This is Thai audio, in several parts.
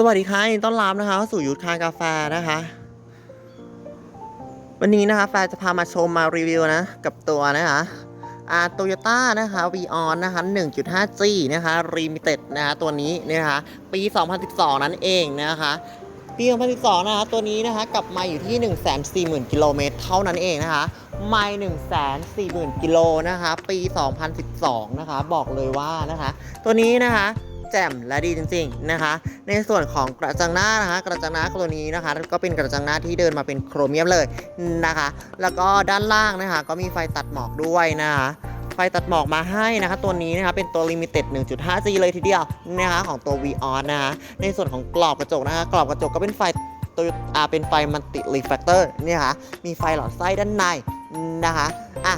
สวัสดีค่ะยินต้อนรับนะคะเข้าสู่ยูทคากาแฟนะคะ วันนี้นะคะแฟร์จะพามาชมมารีวิวนะ กับตัวนะคะอ่าโตโยต้านะคะวีออนนะคะ 1.5G นะคะรีมิเต็ดนะคะตัวนี้นะคะ ปี 2012 นั่นเองนะคะปี 2012 นะคะ ตัวนี้นะคะกลับมาอยู่ที่ 140,000 กิโลเมตรเท่านั้นเองนะคะไม่140,000กิโลนะคะ ปี 2012 นะคะ บอกเลยว่านะคะ ตัวนี้นะคะ แจ่มและดีจริง ๆนะคะ ในส่วนของกระจังหน้านะคะ กระจังหน้าตัวนี้นะคะ ก็เป็นกระจังหน้าที่เดินมาเป็นโครเมียมเลยนะคะ แล้วก็ด้านล่างนะคะ ก็มีไฟตัดหมอกด้วยนะคะไฟตัดหมอกมาให้นะคะ ตัวนี้นะคะเป็นตัว Limited 1.5G เลยทีเดียวนะคะของตัว v ีออนนะคะในส่วนของกรอบกระจกนะคะ กรอบกระจกก็เป็นไฟตัวอาเป็นไฟมันติรีแฟกเตอร์เนี่ยค่ะมีไฟหลอดไส้ด้านในนะคะอะ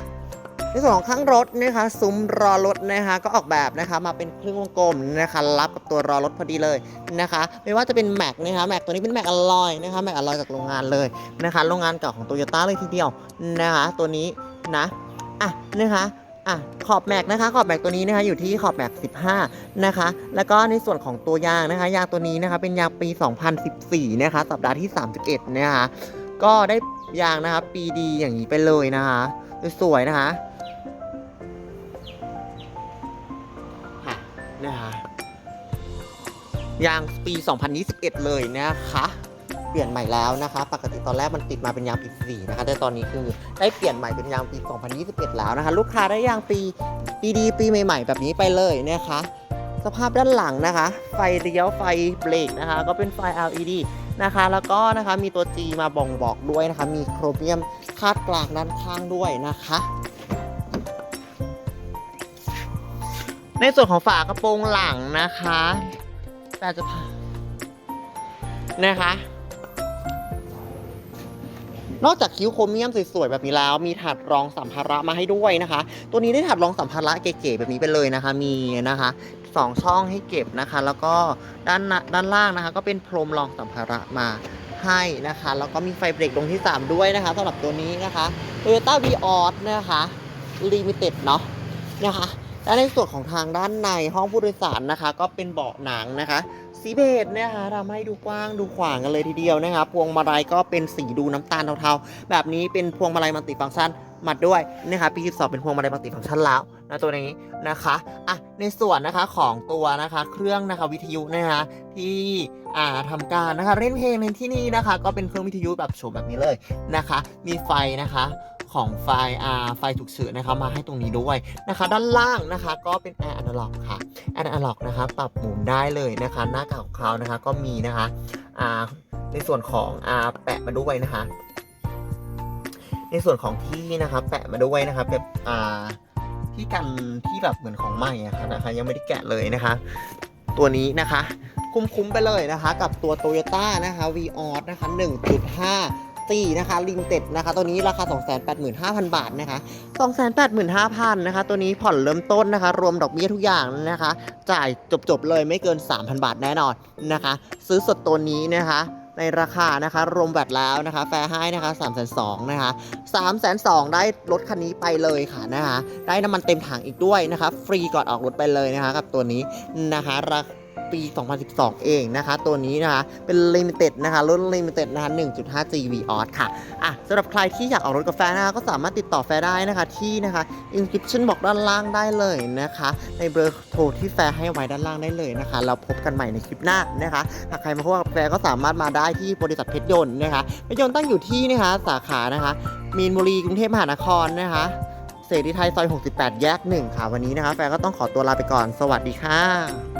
ในส่วนของข้างรถนะคะซุ้มรอรถนะคะก็ออกแบบนะคะมาเป็นครึ่งวงกลมนะคะรับกับตัวรอรถพอดีเลยนะคะไม่ว่าจะเป็นแม็กนะคะแม็กตัวนี้เป็นแม็กอลลอยนะคะแม็กอลลอยจากโรงงานเลยนะคะโรงงานเก่าของโตโยต้าเลยทีเดียวนะคะตัวนี้นะอะนะคะอะขอบแม็กนะคะขอบแม็กตัวนี้นะคะอยู่ที่ขอบแม็ก15 นะคะ แล้วก็ในส่วนของตัวยางนะคะ ยางตัวนี้นะคะเป็นยางปี 2014 นะคะ สัปดาห์ที่ 31 นะคะ ก็ได้ยางนะคะปีดีอย่างนี้ไปเลยนะคะ สวยๆนะคะ นะคะยางปี 2021 เลยนะคะเปลี่ยนใหม่แล้วนะคะ ปกติตอนแรกมันติดมาเป็นยางปี4นะคะ แต่ตอนนี้คือได้เปลี่ยนใหม่เป็นยางปี 2021 แล้วนะคะ ลูกค้าได้ยางปีปีดีปีใหม่ ๆ แบบนี้ไปเลยนะคะ สภาพด้านหลังนะคะ ไฟเลี้ยวไฟเบรกนะคะ ก็เป็นไฟ LED นะคะ แล้วก็นะคะมีตัว G มาบ่งบอกด้วยนะคะ มีโครเมียมคาดกลางด้านข้างด้วยนะคะ ในส่วนของฝากระโปรงหลังนะคะแต่จะพานะคะ นอกจากคิ้วโครเมียมสวยๆแบบนี้แล้ว มีถาดรองสัมภาระมาให้ด้วยนะคะ ตัวนี้ได้ถาดรองสัมภาระเก๋ๆแบบนี้ไปเลยนะคะ มีนะคะสองช่องให้เก็บนะคะ แล้วก็ด้านด้านล่างนะคะ ก็เป็นพรมรองสัมภาระมาให้นะคะ แล้วก็มีไฟเบรกตรงที่ 3 ด้วยนะคะสำหรับตัวนี้นะคะ Toyota v ีออนะคะ Limited เนาะนะคะ และในส่วนของทางด้านในห้องผู้โดยสารนะคะ ก็เป็นเบาะหนังนะคะสีเบจนะคะทำให้ดูกว้างดูขวางกันเลยทีเดียวนะคะพวงมาลัยก็เป็นสีดูน้ำตาลเทาๆ แบบนี้เป็นพวงมาลัยมัลติฟังก์ชันมาด้วยนะคะปี12เป็นพวงมาลัยมัลติฟังก์ชันแล้วนะตัวนี้นะคะอะในส่วนนะคะของตัวนะคะเครื่องนะคะวิทยุนะคะที่อ่าทำการนะคะเล่นเพลงในที่นี่นะคะ ก็เป็นเครื่องวิทยุแบบโฉมแบบนี้เลยนะคะ มีไฟนะคะ ของไฟอ่าไฟฉุกเฉินนะคะมาให้ตรงนี้ด้วยนะคะ ด้านล่างนะคะก็เป็นแอร์อนาล็อกค่ะแอร์อนาล็อกนะคะปรับหมุนได้เลยนะคะหน้าก่าของเขานะคะก็มีนะคะอ่าในส่วนของอ่าแปะมาด้วยนะคะ ในส่วนของที่นะคะแปะมาด้วยนะคะแบบอ่าที่กันที่แบบเหมือนของใหม่อะค่ะนะคะ ยังไม่ได้แกะเลยนะคะ ตัวนี้นะคะ คุ้มๆไปเลยนะคะ กับตัว Toyota นะคะ v ีออนะคะ 1.5 ตีนะคะลิงเต็ดนะคะ ตัวนี้ราคา 285,000 บาทนะคะ 285,000นะคะ ตัวนี้ผ่อนเริ่มต้นนะคะ รวมดอกเบี้ยทุกอย่างนะคะ จ่ายจบๆเลยไม่เกิน 3,000 บาทแน่นอนนะคะ ซื้อสดตัวนี้นะคะในราคานะคะรวมแบตแล้วนะคะ แฟร์ให้นะคะ3 2 0 0นะคะ3 2 0 0ได้รถคันนี้ไปเลยค่ะนะคะ ได้น้ำมันเต็มถังอีกด้วยนะคะ ฟรีก่อนออกรถไปเลยนะคะ กับตัวนี้นะคะรา ปี 2012 เองนะคะ ตัวนี้นะคะ เป็น Limited นะคะรุ่น Limited นะคะ 1.5G v ออค่ะ อะสำหรับใครที่อยากออกรถกับแฟร์นะคะก็สามารถติดต่อแฟร์ได้นะคะที่นะคะ inscription บอกด้านล่างได้เลยนะคะ ในเบอร์โทรที่แฟร์ให้ไว้ด้านล่างได้เลยนะคะ เราพบกันใหม่ในคลิปหน้านะคะหากใครมาพบกับแฟร์ก็สามารถมาได้ที่บริษัทเพชรยนต์นะคะเพชรยนต์ตั้งอยู่ที่นะคะสาขานะคะมีนบุรีกรุงเทพมหานครนะคะเสรีไทยซอย 68 แยก 1 ค่ะ วันนี้นะคะ แฟร์ก็ต้องขอตัวลาไปก่อน สวัสดีค่ะ